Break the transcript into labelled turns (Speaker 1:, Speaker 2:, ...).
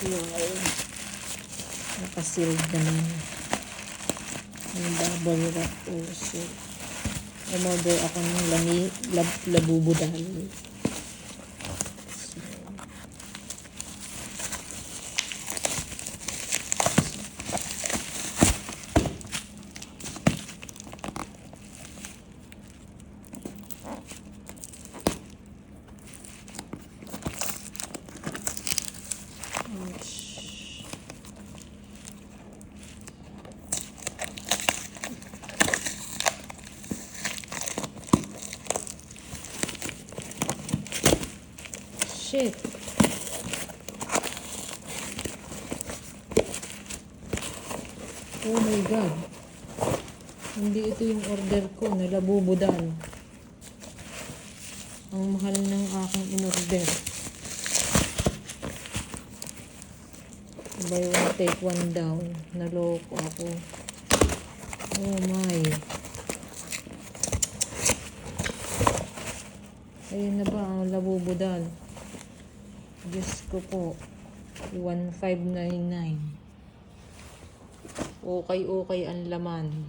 Speaker 1: Wow. Nakasealed naman. Yung bubble wrap also. Umorder ako ng lami, lab, labubudal. So, Shit. Oh my God. Hindi ito yung order ko na labubudal. Ang mahal ng aking in-order. Buy one, take one down. Naloko ako. Oh my. Ayun na ba ang labubudal? Diyos ko po. 1599. Okay, okay ang laman.